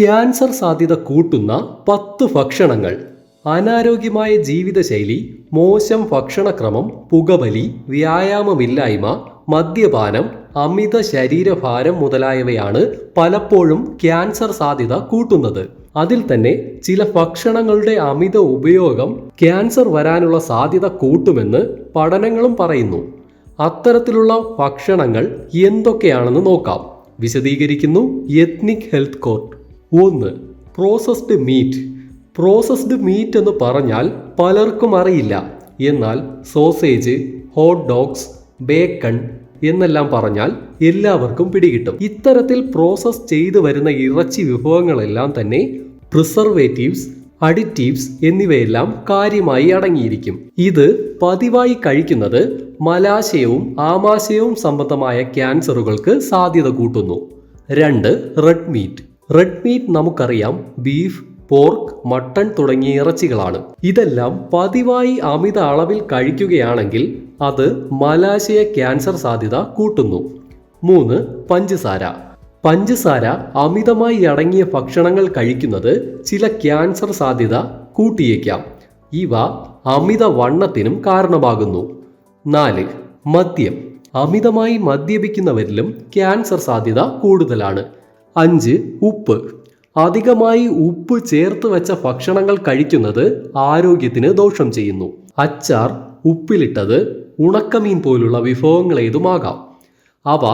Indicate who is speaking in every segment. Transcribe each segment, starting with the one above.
Speaker 1: Cancer സാധ്യത കൂട്ടുന്ന പത്ത് ഭക്ഷണങ്ങൾ. അനാരോഗ്യമായ ജീവിതശൈലി മോശം ഭക്ഷണക്രമം പുകവലി വ്യായാമമില്ലായ്മ മദ്യപാനം അമിത ശരീരഭാരം മുതലായവയാണ് പലപ്പോഴും ക്യാൻസർ സാധ്യത കൂട്ടുന്നത്. അതിൽ തന്നെ ചില ഭക്ഷണങ്ങളുടെ അമിത ഉപയോഗം ക്യാൻസർ വരാനുള്ള സാധ്യത കൂട്ടുമെന്ന് പഠനങ്ങളും പറയുന്നു. അത്തരത്തിലുള്ള ഭക്ഷണങ്ങൾ എന്തൊക്കെയാണെന്ന് നോക്കാം. വിശദീകരിക്കുന്നു എത്നിക് ഹെൽത്ത് കോർട്ട്. ഒന്ന് പ്രോസസ്ഡ് മീറ്റ് പ്രോസസ്ഡ് മീറ്റ് എന്ന് പറഞ്ഞാൽ പലർക്കും അറിയില്ല. എന്നാൽ സോസേജ് ഹോട്ട് ഡോഗ്സ് ബേക്കൺ എന്നെല്ലാം പറഞ്ഞാൽ എല്ലാവർക്കും പിടികിട്ടും. ഇത്തരത്തിൽ പ്രോസസ് ചെയ്തു വരുന്ന ഇറച്ചി വിഭവങ്ങളെല്ലാം തന്നെ പ്രിസർവേറ്റീവ്സ് അഡിറ്റീവ്സ് എന്നിവയെല്ലാം കാര്യമായി അടങ്ങിയിരിക്കും. ഇത് പതിവായി കഴിക്കുന്നത് മലാശയവും ആമാശയവും സംബന്ധമായ ക്യാൻസറുകൾക്ക് സാധ്യത കൂട്ടുന്നു. രണ്ട് റെഡ് മീറ്റ് റെഡ് മീറ്റ് നമുക്കറിയാം ബീഫ് പോർക്ക് മട്ടൺ തുടങ്ങിയ ഇറച്ചികളാണ്. ഇതെല്ലാം പതിവായി അമിത അളവിൽ കഴിക്കുകയാണെങ്കിൽ അത് മലാശയ ക്യാൻസർ സാധ്യത കൂട്ടുന്നു. മൂന്ന് പഞ്ചസാര. പഞ്ചസാര അമിതമായി അടങ്ങിയ ഭക്ഷണങ്ങൾ കഴിക്കുന്നത് ചില ക്യാൻസർ സാധ്യത കൂട്ടിയേക്കാം. ഇവ അമിത വണ്ണത്തിനും കാരണമാകുന്നു. നാല് മദ്യം. അമിതമായി മദ്യപിക്കുന്നവരിലും ക്യാൻസർ സാധ്യത കൂടുതലാണ്. അഞ്ച് ഉപ്പ്. അധികമായി ഉപ്പ് ചേർത്ത് വെച്ച ഭക്ഷണങ്ങൾ കഴിക്കുന്നത് ആരോഗ്യത്തിന് ദോഷം ചെയ്യുന്നു. അച്ചാർ ഉപ്പിലിട്ടത് ഉണക്കമീൻ പോലുള്ള വിഭവങ്ങളേതുമാകാം. അവ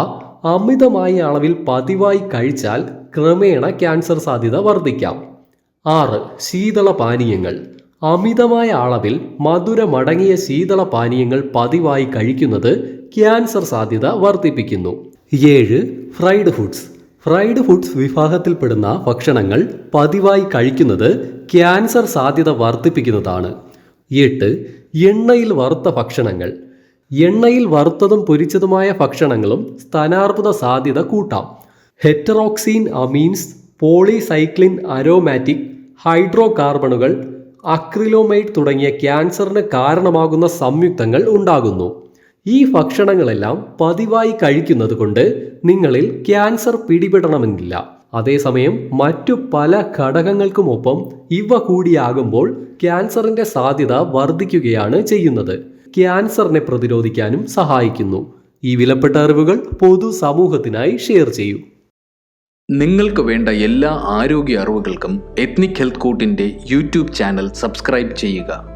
Speaker 1: അമിതമായ അളവിൽ പതിവായി കഴിച്ചാൽ ക്രമേണ ക്യാൻസർ സാധ്യത വർദ്ധിക്കാം. ആറ് ശീതള പാനീയങ്ങൾ. അമിതമായ അളവിൽ മധുരമടങ്ങിയ ശീതള പാനീയങ്ങൾ പതിവായി കഴിക്കുന്നത് ക്യാൻസർ സാധ്യത വർദ്ധിപ്പിക്കുന്നു. ഏഴ് ഫ്രൈഡ് ഫുഡ്സ് ഫ്രൈഡ് ഫുഡ്സ് വിഭാഗത്തിൽപ്പെടുന്ന ഭക്ഷണങ്ങൾ പതിവായി കഴിക്കുന്നത് ക്യാൻസർ സാധ്യത വർദ്ധിപ്പിക്കുന്നതാണ്. എട്ട് എണ്ണയിൽ വറുത്ത ഭക്ഷണങ്ങൾ. എണ്ണയിൽ വറുത്തതും പൊരിച്ചതുമായ ഭക്ഷണങ്ങളും സ്ഥാനാർബുദ സാധ്യത കൂട്ടാം. Heterocyclic amines polycyclic aromatic hydro കാർബണുകൾ acrylamide തുടങ്ങിയ ക്യാൻസറിന് കാരണമാകുന്ന സംയുക്തങ്ങൾ ഉണ്ടാകുന്നു. ഈ ഭക്ഷണങ്ങളെല്ലാം പതിവായി കഴിക്കുന്നത് കൊണ്ട് നിങ്ങളിൽ ക്യാൻസർ പിടിപെടണമെന്നില്ല. അതേസമയം മറ്റു പല ഘടകങ്ങൾക്കുമൊപ്പം ഇവ കൂടിയാകുമ്പോൾ ക്യാൻസറിന്റെ സാധ്യത വർദ്ധിക്കുകയാണ് ചെയ്യുന്നത്. ക്യാൻസറിനെ പ്രതിരോധിക്കാനും സഹായിക്കുന്നു. ഈ വിലപ്പെട്ട അറിവുകൾ പൊതു സമൂഹത്തിനായി ഷെയർ ചെയ്യൂ.
Speaker 2: നിങ്ങൾക്ക് വേണ്ട എല്ലാ ആരോഗ്യ അറിവുകൾക്കും എത്നിക് ഹെൽത്ത് കൂട്ടിന്റെ യൂട്യൂബ് ചാനൽ സബ്സ്ക്രൈബ് ചെയ്യുക.